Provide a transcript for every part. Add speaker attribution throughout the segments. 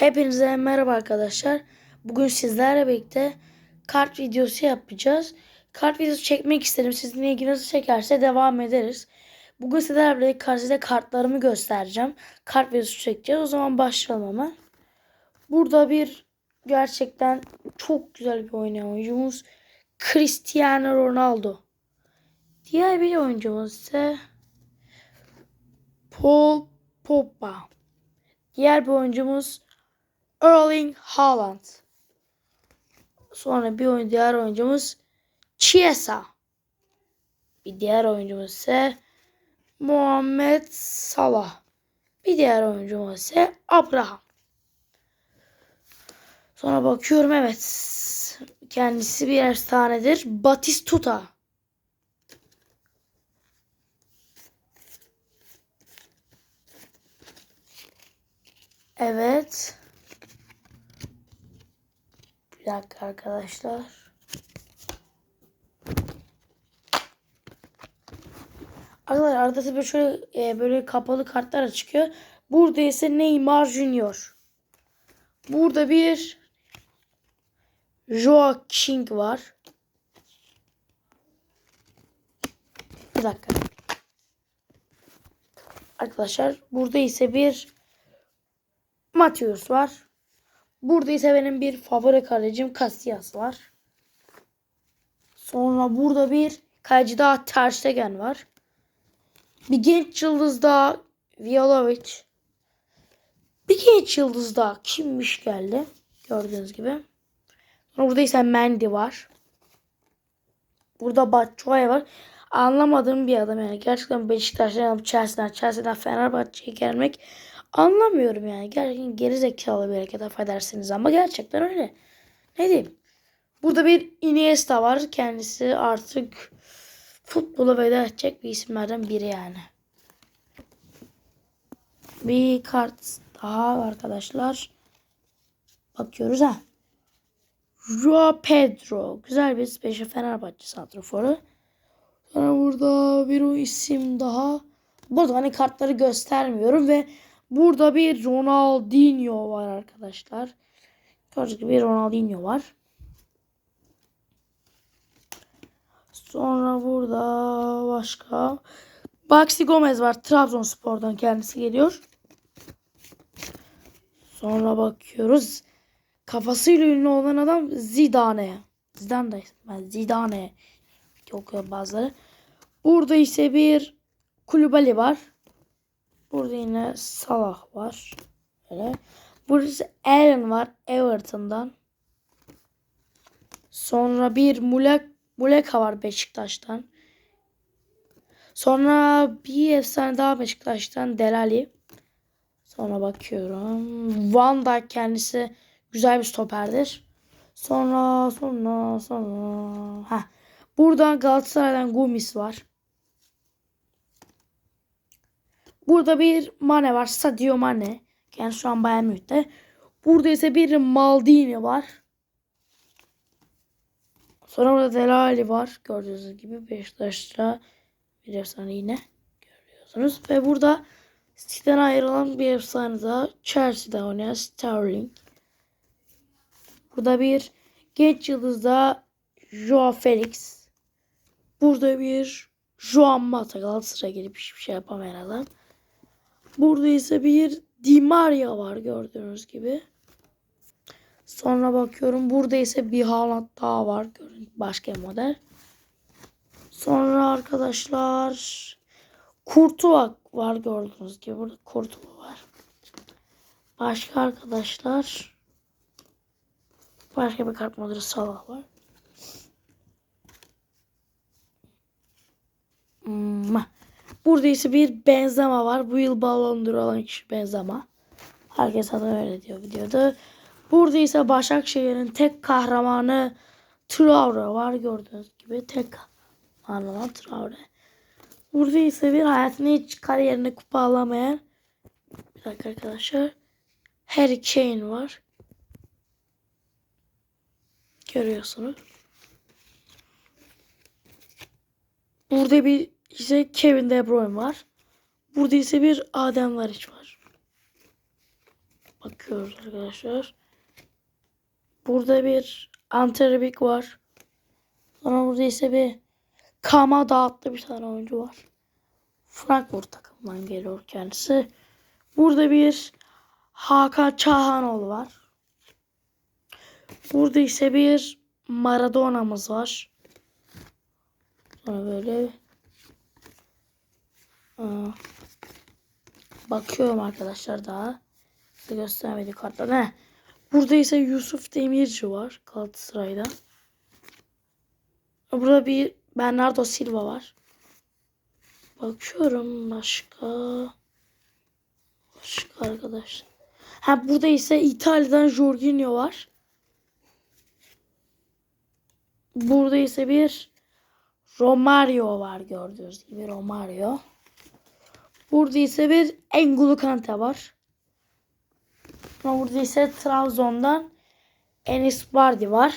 Speaker 1: Hepinize merhaba arkadaşlar. Bugün sizlerle birlikte kart videosu yapacağız. Kart videosu çekmek istedim. Sizin ilginizi çekerse devam ederiz. Bugün sizlerle birlikte karşıda kartlarımı göstereceğim. Kart videosu çekeceğiz. O zaman başlayalım hemen. Burada bir gerçekten çok güzel bir oynayan oyuncumuz Cristiano Ronaldo. Diğer bir oyuncumuz ise Paul Pogba. Diğer bir oyuncumuz Erling Haaland. Sonra bir oyun diğer oyuncumuz Chiesa. Bir diğer oyuncumuz ise Muhammed Salah. Bir diğer oyuncumuz ise Abraham. Sonra bakıyorum evet. Kendisi bir efsanedir. Batistuta. Evet. Bir dakika arkadaşlar. Arkadaşlar arada tabii şöyle e, böyle kapalı kartlar çıkıyor. Burada ise Neymar Junior. Burada bir King var. Bir dakika. Arkadaşlar burada ise bir Matius var. Burada ise benim bir favori kalecim Casillas var. Sonra burada bir kaleci daha Ter Stegen var. Bir genç yıldız daha Violovic. Bir genç yıldız daha kimmiş geldi. Gördüğünüz gibi. Burada ise Mendy var. Burada Batshuayi var. Anlamadığım bir adam yani. Gerçekten Beşiktaş'tan Chelsea'den, Chelsea'den Fenerbahçe'ye gelmek anlamıyorum yani. Gerçekten geri zekalı bir hareket affedersiniz ama gerçekten öyle. Ne diyeyim? Burada bir Iniesta var. Kendisi artık futbola veda edecek bir isimlerden biri yani. Bir kart daha arkadaşlar. Bakıyoruz ha. Joao Pedro. Güzel bir special Fenerbahçe santraforu. Sonra burada bir o isim daha. Burada hani kartları göstermiyorum ve burada bir Ronaldinho var arkadaşlar. Gördüğünüz gibi Ronaldinho var. Sonra burada başka Baxi Gomez var. Trabzonspor'dan kendisi geliyor. Sonra bakıyoruz. Kafasıyla ünlü olan adam Zidane. Zidane da ben Zidane okuyor bazıları. Burada ise bir Kulübali var. Burada yine Salah var. Böyle. Burada ise Aaron var Everton'dan. Sonra bir Mulek, Muleka var Beşiktaş'tan. Sonra bir efsane daha Beşiktaş'tan Delali. Sonra bakıyorum. Van da kendisi güzel bir stoperdir. Sonra sonra sonra. ha Buradan Galatasaray'dan Gomis var. Burada bir Mane var. Sadio Mane. Yani şu an Bayern Münih'te. Burada ise bir Maldini var. Sonra burada Delali var. Gördüğünüz gibi Beşiktaş'ta bir efsane yine görüyorsunuz. Ve burada City'den ayrılan bir efsane daha Chelsea'de oynayan Sterling. Burada bir genç yıldız da Joao Felix. Burada bir Joan Mata Galatasaray'a gelip hiçbir şey yapamayan adam. Burada ise bir Di Maria var gördüğünüz gibi. Sonra bakıyorum burada ise bir Haaland daha var. Başka model. Sonra arkadaşlar Kurtuva var gördüğünüz gibi. Burada Kurtuva var. Başka arkadaşlar başka bir kart modeli Salah var. Hmm. Burada ise bir Benzema var. Bu yıl Ballon d'Or alan kişi Benzema. Herkes zaten öyle diyor videoda. Burada ise Başakşehir'in tek kahramanı Traore var gördüğünüz gibi. Tek kahraman Traore. Burada ise bir hayatını hiç kariyerinde kupa alamayan bir dakika arkadaşlar. Harry Kane var. Görüyorsunuz. Burada bir ise Kevin De Bruyne var. Burada ise bir Adem Varic var. Bakıyoruz arkadaşlar. Burada bir Antarabik var. Sonra burada ise bir Kamada adlı bir tane oyuncu var. Frankfurt takımından geliyor kendisi. Burada bir Hakan Çahanoğlu var. Burada ise bir Maradona'mız var. Sonra böyle bakıyorum arkadaşlar daha. Size göstermedi kartlar. Ne? Burada ise Yusuf Demirci var Galatasaray'da. Burada bir Bernardo Silva var. Bakıyorum başka. Başka arkadaşlar. Ha burada ise İtalya'dan Jorginho var. Burada ise bir Romario var gördüğünüz gibi Romario. Burada ise bir Engulu Kante var. Burada ise Trabzon'dan Enis Bardi var.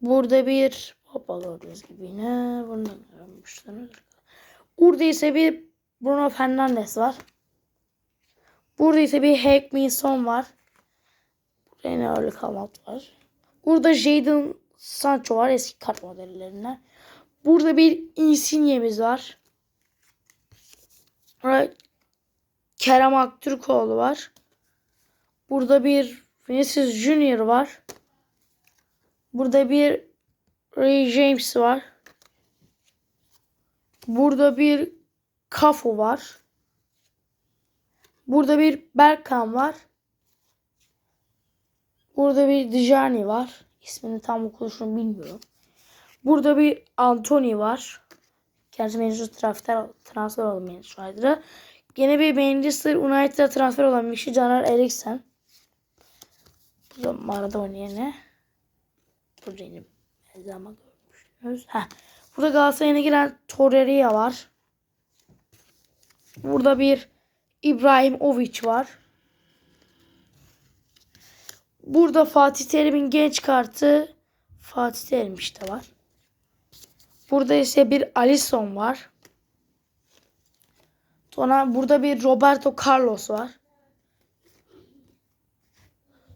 Speaker 1: Burada bir Hoppa gördüğünüz gibi yine bundan görmüşsünüz. Burada ise bir Bruno Fernandes var. Burada ise bir Hank Minson var. Burada yine Erling Haaland var. Burada Jadon Sancho var eski kart modellerinden. Burada bir Insigne'miz var. Burada Kerem Aktürkoğlu var. Burada bir Vinicius Junior var. Burada bir Ray James var. Burada bir Kafu var. Burada bir Berkan var. Burada bir Dijani var. İsmini tam okunuşunu bilmiyorum. Burada bir Anthony var. Kendisi Manchester transfer, transfer olan Manchester'da. Yine bir Manchester United'a transfer olan bir kişi Caner Eriksen. Burada Maradona yine. Burada yine Benzema görmüşsünüz. Heh. Burada Galatasaray'a giren Torreira var. Burada bir İbrahim Oviç var. Burada Fatih Terim'in genç kartı Fatih Terim işte var. Burada ise bir Alisson var. Sonra burada bir Roberto Carlos var.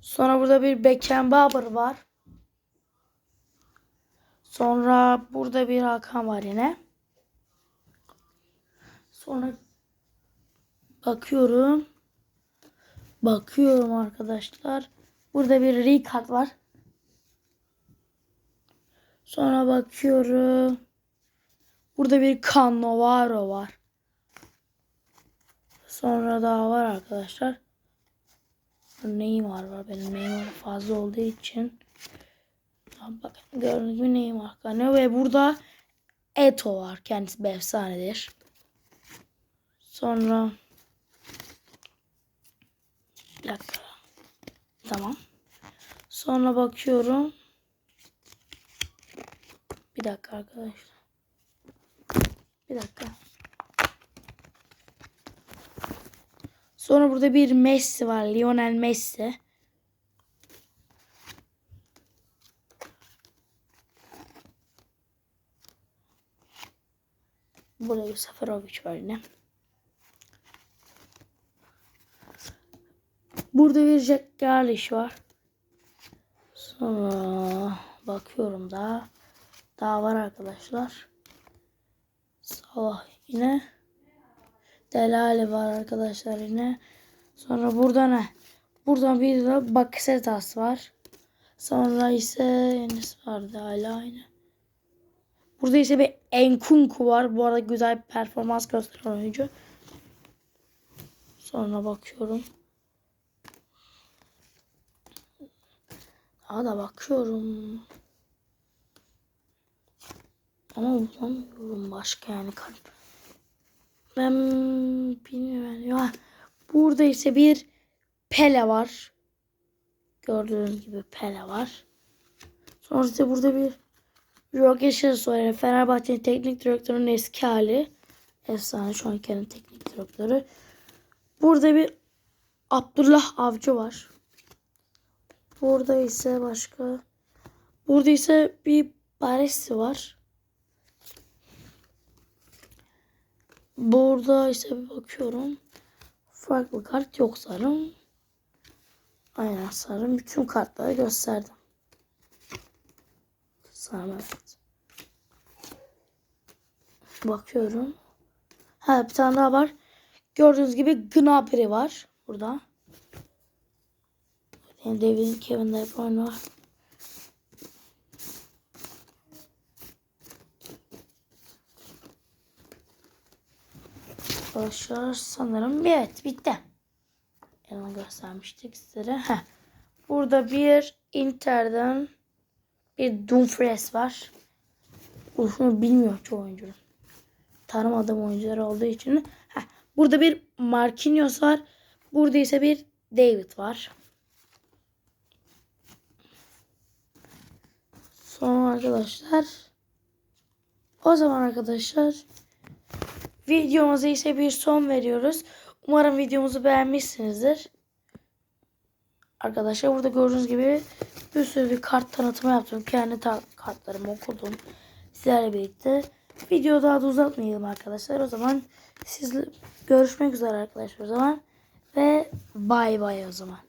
Speaker 1: Sonra burada bir Beckenbauer var. Sonra burada bir Hakan var yine. Sonra bakıyorum. Bakıyorum arkadaşlar. Burada bir Ricard var. Sonra bakıyorum. Burada bir Cannavaro var. Sonra daha var arkadaşlar. Neymar var. Benim Neymar fazla olduğu için. Bakın gördüğünüz gibi Neymar kanıyor. Ve burada Eto var. Kendisi bir efsanedir. Sonra bir dakika. Tamam. Sonra bakıyorum. Bir dakika arkadaşlar. Bir dakika. Sonra burada bir Messi var. Lionel Messi. Burada bir Seferovic var yine. Burada bir Jack Grealish var. Sonra bakıyorum daha. Daha var arkadaşlar. Salah yine. Delali var arkadaşlar yine. Sonra burada ne? Buradan bir de Bakasetas var. Sonra ise Enes vardı hala aynı. Burada ise bir Enkunku var. Bu arada güzel bir performans gösteren oyuncu. Sonra bakıyorum. Daha da bakıyorum. Ama bulamıyorum başka yani. Ben bilmiyorum. Ya, burada ise bir Pele var. Gördüğünüz gibi Pele var. Sonra ise burada bir Roger Jesus var. Fenerbahçe'nin teknik direktörünün eski hali. Efsane şu an teknik direktörü. Burada bir Abdullah Avcı var. Burada ise başka. Burada ise bir Baresi var. Burada ise bir bakıyorum. farklı kart yok sanırım. Aynen sanırım bütün kartları gösterdim. Evet. Bakıyorum. Ha bir tane daha var. Gördüğünüz gibi Gnabry var burada. Yani David Kevin De Bruyne Arkadaşlar sanırım evet bitti. Yanına göstermiştik sizlere. Heh. Burada bir Inter'den bir Dumfries var. Ufunu bilmiyorum çoğu oyuncunun. Tanımadığım oyuncular olduğu için. Heh. Burada bir Marquinhos var. Burada ise bir David var. Sonra arkadaşlar o zaman arkadaşlar videomuza ise bir son veriyoruz. Umarım videomuzu beğenmişsinizdir. Arkadaşlar burada gördüğünüz gibi bir sürü bir kart tanıtımı yaptım. Kendi ta- kartlarımı okudum. Sizlerle birlikte. Video daha da uzatmayalım arkadaşlar. O zaman sizle görüşmek üzere arkadaşlar o zaman. Ve bay bay o zaman.